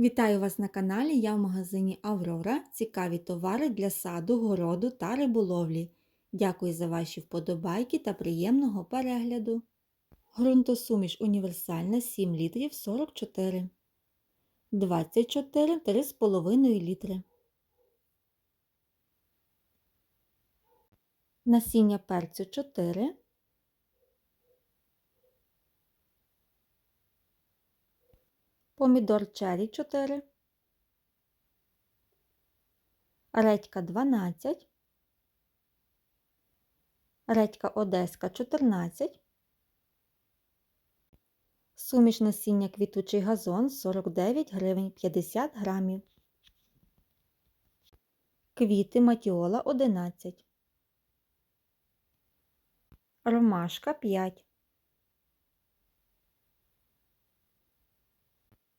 Вітаю вас на каналі. Я в магазині Аврора. Цікаві товари для саду, городу та риболовлі. Дякую за ваші вподобайки та приємного перегляду. Грунтосуміш універсальна 7 літрів 44. 24 3,5 літри. Насіння перцю 4. Помідор черрі 4. Редька 12. Редька одеська 14. Суміш насіння квітучий газон 49 гривень 50 грамів. Квіти матіола 11. Ромашка 5.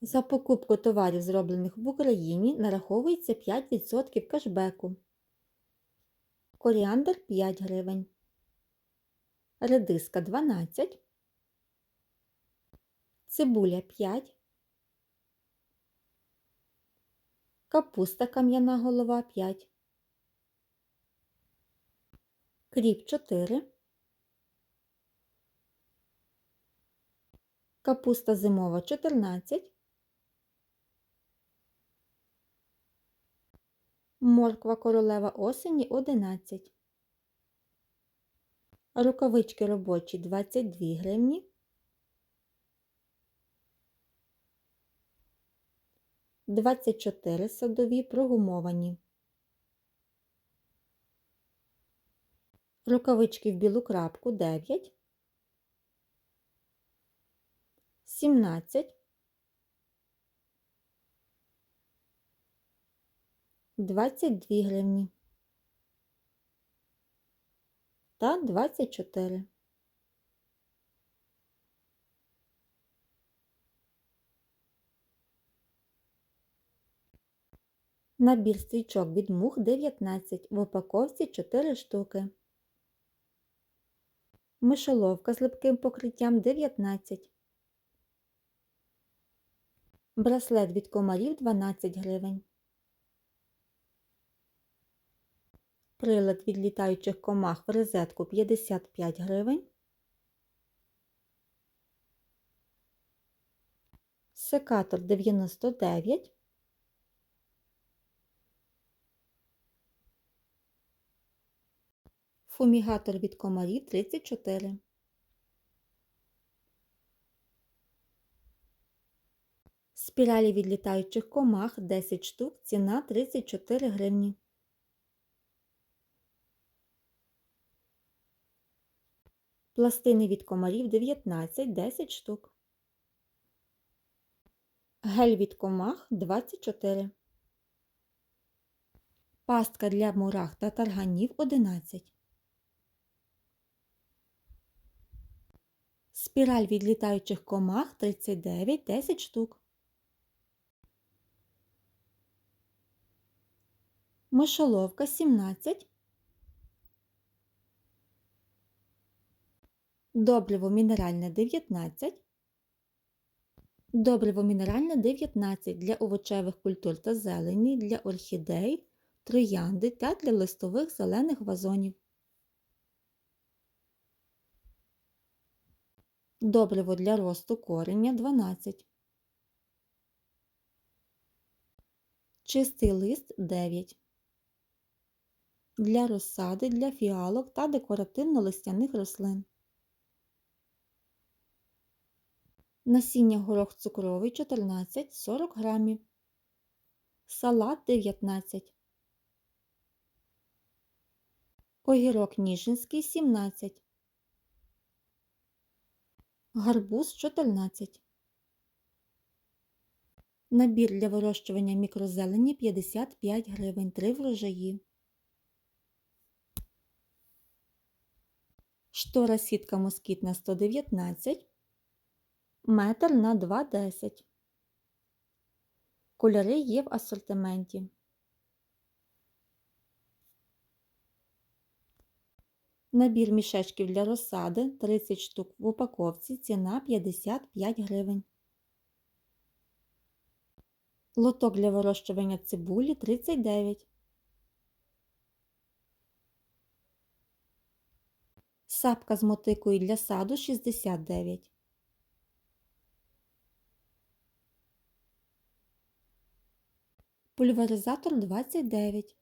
За покупку товарів, зроблених в Україні, нараховується 5% кешбеку. Коріандр 5 гривень. Редиска 12. Цибуля 5. Капуста кам'яна голова 5. Кріп 4. Капуста зимова 14. Морква королева осені 11. Рукавички робочі 22 гривні. Двадцять чотири садові прогумовані. Рукавички в білу крапку 9. 17. 22 гривні та 24. Набір стрічок від мух 19, в упаковці 4 штуки. Мишоловка з липким покриттям 19. Браслет від комарів 12 гривень. Прилад від літаючих комах в розетку 55 гривень. Секатор 99. Фумігатор від комарів 34. Спіралі від літаючих комах 10 штук, ціна 34 гривні. Пластини від комарів 19 10 штук. Гель від комах 24. Пастка для мурах та тарганів 11. Спіраль від літаючих комах 39 10 штук. Мишоловка 17. Добриво мінеральне 19. Добриво мінеральне 19 для овочевих культур та зелені, для орхідей, троянди та для листових зелених вазонів. Добриво для росту кореня 12. Чистий лист 9. Для розсади, для фіалок та декоративно-листяних рослин. Насіння горох цукровий 14 40 грамів. Салат 19. Огірок ніжинський 17. Гарбуз 14. Набір для вирощування мікрозелені 55 гривень 3 врожаї. Штора сітка москітна 119 метр на 2,10. Кольори є в асортименті. Набір мішечків для розсади 30 штук в упаковці, ціна 55 гривень. Лоток для вирощування цибулі 39. Сапка з мотикою для саду 69. Пульверизатор 29.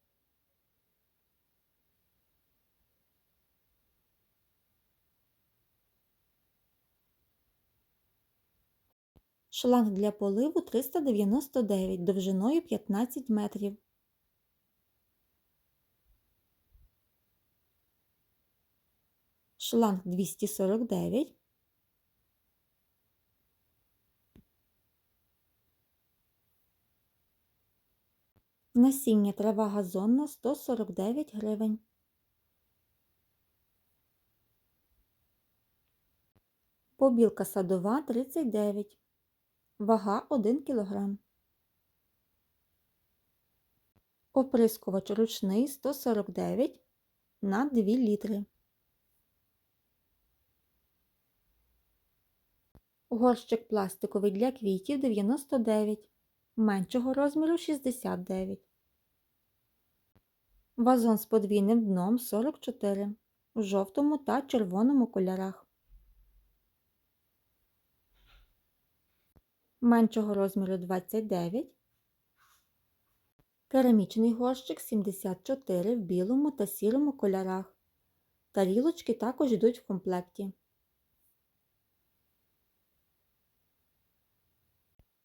Шланг для поливу 399 довжиною 15 метрів. Шланг 249. Насіння трава газонна 149 гривень. Побілка садова 39. Вага 1 кг. Оприскувач ручний 149 на 2 літри. Горщик пластиковий для квітів 99, меншого розміру 69. Вазон з подвійним дном 44 у жовтому та червоному кольорах. Меншого розміру 29. Керамічний горщик 74 в білому та сірому кольорах. Тарілочки також йдуть в комплекті.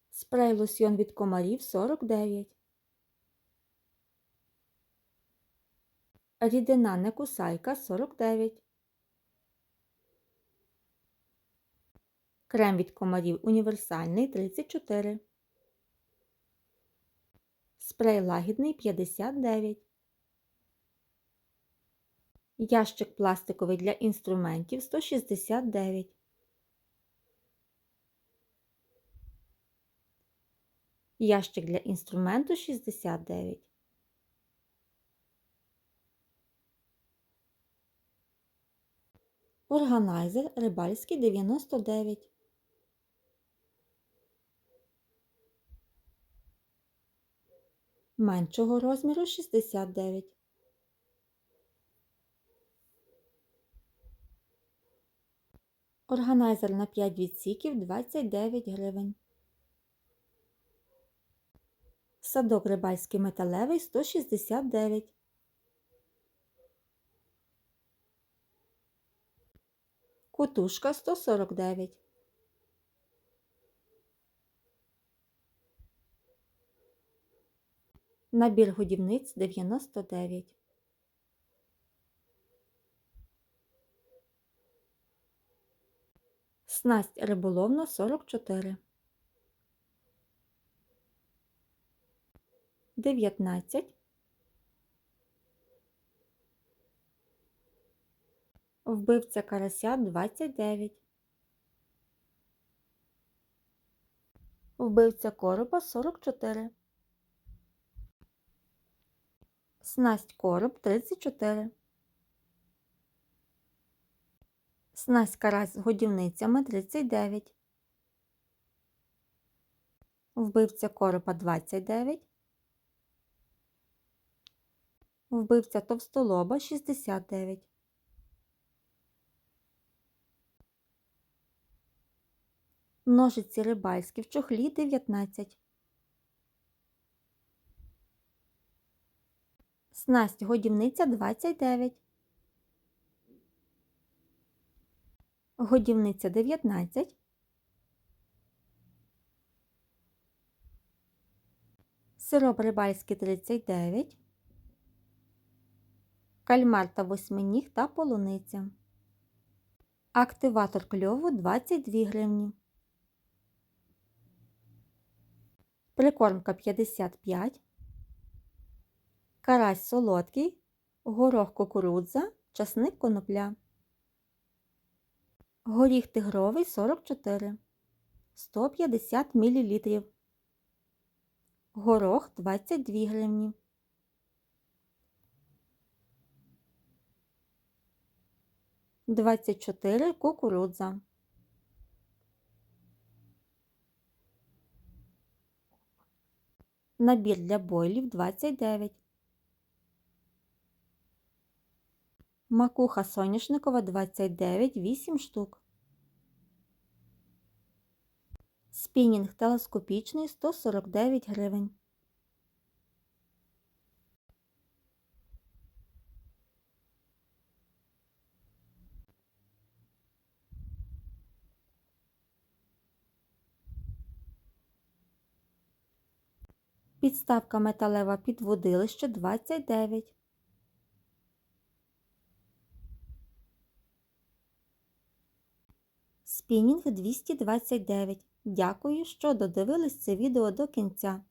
Спрей лосьйон від комарів 49. Рідина некусайка 49. Крем від комарів універсальний 34. Спрей лагідний 59. Ящик пластиковий для інструментів 169. Ящик для інструменту 69. Органайзер рибальський 99. Меншого розміру 69. Органайзер на 5 відсіків 29 гривень. Садок рибальський металевий 169. Кутушка 149. Набір годівниць 99. Снасть риболовна 44. 19. Вбивця карася 29. Вбивця коропа 44. Снасть короб 34. Снасть карась з годівницями 39. Вбивця коропа 29. Вбивця товстолоба 69. Ножиці рибальські в чохлі 19. Снасть годівниця 29. Годівниця 19. Сироп рибальський 39. Кальмар та восьминіг та полуниця. Активатор кльову 22 гривні. Прикормка 55. Карась солодкий, горох кукурудза, часник конопля. Горіх тигровий 44. 150 мл. Горох 22 гривні. Двадцять чотири кукурудза. Набір для бойлів 29. Макуха соняшникова 29 8 штук. Спінінг телескопічний 149 гривень. Підставка металева під водилище 29. Спінінг 229. Дякую, що додивились це відео до кінця.